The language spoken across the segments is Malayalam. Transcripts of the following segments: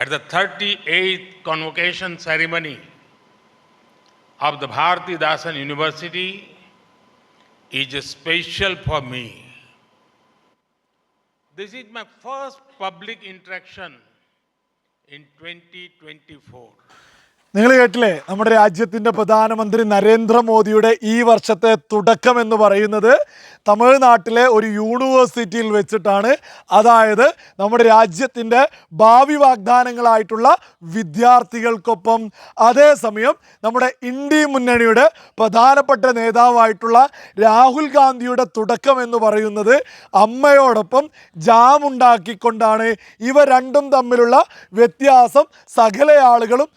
At the 38th convocation ceremony of the Bharati Dasan University is special for me. This is my first public interaction in 2024. നിങ്ങൾ കേട്ടില്ലേ? നമ്മുടെ രാജ്യത്തിന്റെ പ്രധാനമന്ത്രി നരേന്ദ്രമോദിയുടെ ഈ വർഷത്തെ തുടക്കം എന്ന് പറയുന്നത് തമിഴ്നാട്ടിലെ ഒരു യൂണിവേഴ്സിറ്റിയിൽ വെച്ചിട്ടാണ്. അതായത് നമ്മുടെ രാജ്യത്തിന്റെ ഭാവി വാഗ്ദാനങ്ങളായിട്ടുള്ള വിദ്യാർത്ഥികൾക്കൊപ്പം. അതേസമയം നമ്മുടെ ഇന്ത്യ മുന്നണിയുടെ പ്രധാനപ്പെട്ട നേതാവായിട്ടുള്ള രാഹുൽ ഗാന്ധിയുടെ തുടക്കം എന്ന് പറയുന്നത് അമ്മയോടൊപ്പം ജാമുണ്ടാക്കിക്കൊണ്ടാണ്. ഇവ രണ്ടും തമ്മിലുള്ള വ്യത്യാസം സകല ആളുകളും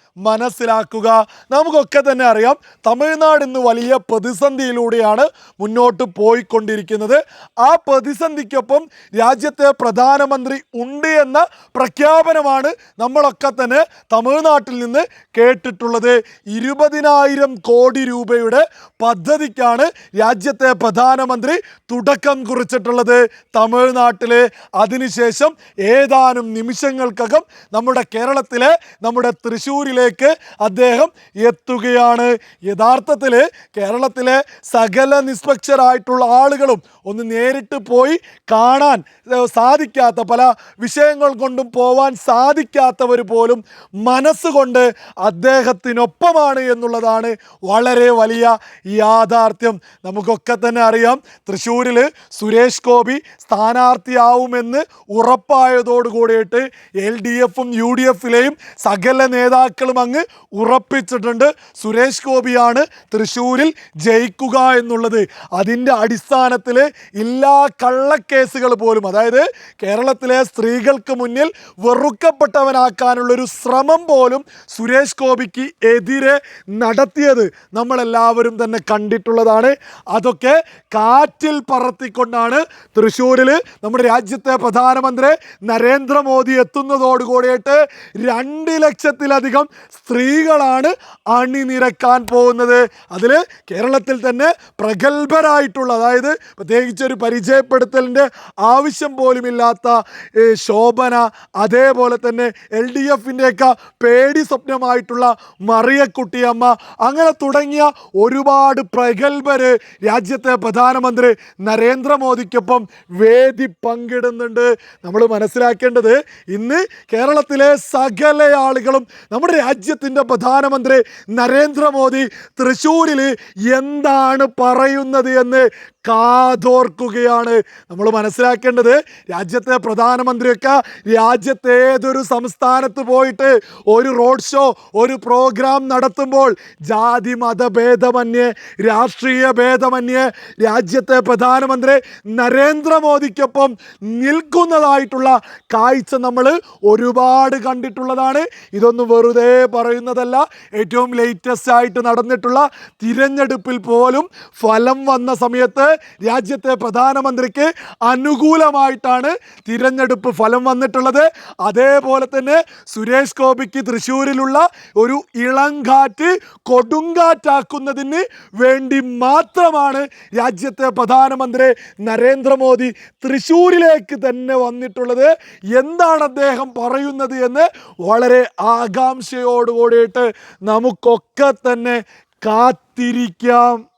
മനസ്സിലാക്കുക. നമുക്കൊക്കെ തന്നെ അറിയാം തമിഴ്നാട് ഇന്ന് വലിയ പ്രതിസന്ധിയിലൂടെയാണ് മുന്നോട്ട് പോയിക്കൊണ്ടിരിക്കുന്നത്. ആ പ്രതിസന്ധിക്കൊപ്പം രാജ്യത്തെ പ്രധാനമന്ത്രി ഉണ്ട് എന്ന പ്രഖ്യാപനമാണ് നമ്മളൊക്കെ തന്നെ തമിഴ്നാട്ടിൽ നിന്ന് കേട്ടിട്ടുള്ളത്. ഇരുപതിനായിരം കോടി രൂപയുടെ പദ്ധതിക്കാണ് രാജ്യത്തെ പ്രധാനമന്ത്രി തുടക്കം കുറിച്ചിട്ടുള്ളത് തമിഴ്നാട്ടിൽ അതിനുശേഷം ഏതാനും നിമിഷങ്ങൾക്കകം നമ്മുടെ കേരളത്തിലെ നമ്മുടെ തൃശ്ശൂരിലേക്ക് അദ്ദേഹം എത്തുകയാണ്. യഥാർത്ഥത്തിൽ കേരളത്തിലെ സകല നിഷ്പക്ഷരായിട്ടുള്ള ആളുകളും ഒന്ന് നേരിട്ട് പോയി കാണാൻ സാധിക്കാത്ത പല വിഷയങ്ങൾ കൊണ്ടും പോവാൻ സാധിക്കാത്തവർ പോലും മനസ്സുകൊണ്ട് അദ്ദേഹത്തിനൊപ്പമാണ് എന്നുള്ളതാണ് വളരെ വലിയ യാഥാർത്ഥ്യം. നമുക്കൊക്കെ തന്നെ അറിയാം തൃശ്ശൂരിൽ സുരേഷ് ഗോപി സ്ഥാനാർത്ഥിയാവുമെന്ന് ഉറപ്പായതോടുകൂടിയിട്ട് എൽ ഡി എഫും യു ഡി എഫിലെയും സകല നേതാക്കളും അങ്ങ് ഉറപ്പിച്ചിട്ടുണ്ട്. സുരേഷ് ഗോപിയാണ് തൃശ്ശൂരിൽ ജയിക്കുക എന്നുള്ളത്. അതിന്റെ അടിസ്ഥാനത്തിൽ എല്ലാ കള്ളക്കേസുകൾ പോലും അതായത് കേരളത്തിലെ സ്ത്രീകൾക്ക് മുന്നിൽ വെറുക്കപ്പെട്ടവനാക്കാനുള്ളൊരു ശ്രമം പോലും സുരേഷ് ഗോപിക്ക് എതിരെ നടത്തിയത് നമ്മളെല്ലാവരും തന്നെ കണ്ടിട്ടുള്ളതാണ്. അതൊക്കെ കാറ്റിൽ പറത്തിക്കൊണ്ടാണ് തൃശ്ശൂരിൽ നമ്മുടെ രാജ്യത്തെ പ്രധാനമന്ത്രി നരേന്ദ്രമോദി എത്തുന്നതോടുകൂടിയിട്ട് രണ്ട് ലക്ഷത്തിലധികം സ്ത്രീകളാണ് അണിനിരക്കാൻ പോകുന്നത്. അതിൽ കേരളത്തിൽ തന്നെ പ്രഗത്ഭരായിട്ടുള്ള അതായത് പ്രത്യേകിച്ച് ഒരു പരിചയപ്പെടുത്തലിന്റെ ആവശ്യം പോലുമില്ലാത്ത ശോഭന അതേപോലെ തന്നെ എൽ ഡി എഫിന്റെയൊക്കെ പേടി സ്വപ്നമായിട്ടുള്ള മറിയക്കുട്ടിയമ്മ അങ്ങനെ തുടങ്ങിയ ഒരുപാട് പ്രഗത്ഭര് രാജ്യത്തെ പ്രധാനമന്ത്രി നരേന്ദ്രമോദിക്കൊപ്പം വേദി പങ്കിടുന്നുണ്ട്. നമ്മൾ മനസ്സിലാക്കേണ്ടത് ഇന്ന് കേരളത്തിലെ സകല ആളുകളും നമ്മുടെ രാജ്യത്തിന്റെ പ്രധാനമന്ത്രി നരേന്ദ്രമോദി തൃശ്ശൂരിൽ എന്താണ് പറയുന്നത് എന്ന് കാതോർക്കുകയാണ്. നമ്മൾ മനസ്സിലാക്കേണ്ടത് രാജ്യത്തെ പ്രധാനമന്ത്രിയൊക്കെ രാജ്യത്തെ ഏതൊരു സംസ്ഥാനത്ത് പോയിട്ട് ഒരു റോഡ് ഷോ ഒരു പ്രോഗ്രാം നടത്തുമ്പോൾ ജാതി മത ഭേദമന്യേ രാഷ്ട്രീയ ഭേദമന്യേ രാജ്യത്തെ പ്രധാനമന്ത്രി നരേന്ദ്രമോദിക്കൊപ്പം നിൽക്കുന്നതായിട്ടുള്ള കാഴ്ച നമ്മൾ ഒരുപാട് കണ്ടിട്ടുള്ളതാണ്. ഇതൊന്നും വെറുതെ പറയുന്നതല്ല. ഏറ്റവും ലേറ്റസ്റ്റ് ആയിട്ട് നടന്നിട്ടുള്ള തിരഞ്ഞെടുപ്പിൽ പോലും ഫലം വന്ന സമയത്ത് രാജ്യത്തെ പ്രധാനമന്ത്രിക്ക് അനുകൂലമായിട്ടാണ് തിരഞ്ഞെടുപ്പ് ഫലം വന്നിട്ടുള്ളത്. അതേപോലെ തന്നെ സുരേഷ് ഗോപിക്ക് തൃശ്ശൂരിലുള്ള ഒരു ഇളങ്കാറ്റ് കൊടുങ്കാറ്റാക്കുന്നതിന് വേണ്ടി മാത്രമാണ് രാജ്യത്തെ പ്രധാനമന്ത്രി നരേന്ദ്രമോദി തൃശ്ശൂരിലേക്ക് തന്നെ വന്നിട്ടുള്ളത്. എന്താണ് അദ്ദേഹം പറയുന്നത് എന്ന് വളരെ ആകാംക്ഷയോടുകൂടിയിട്ട് നമുക്കൊക്കെ തന്നെ കാത്തിരിക്കാം.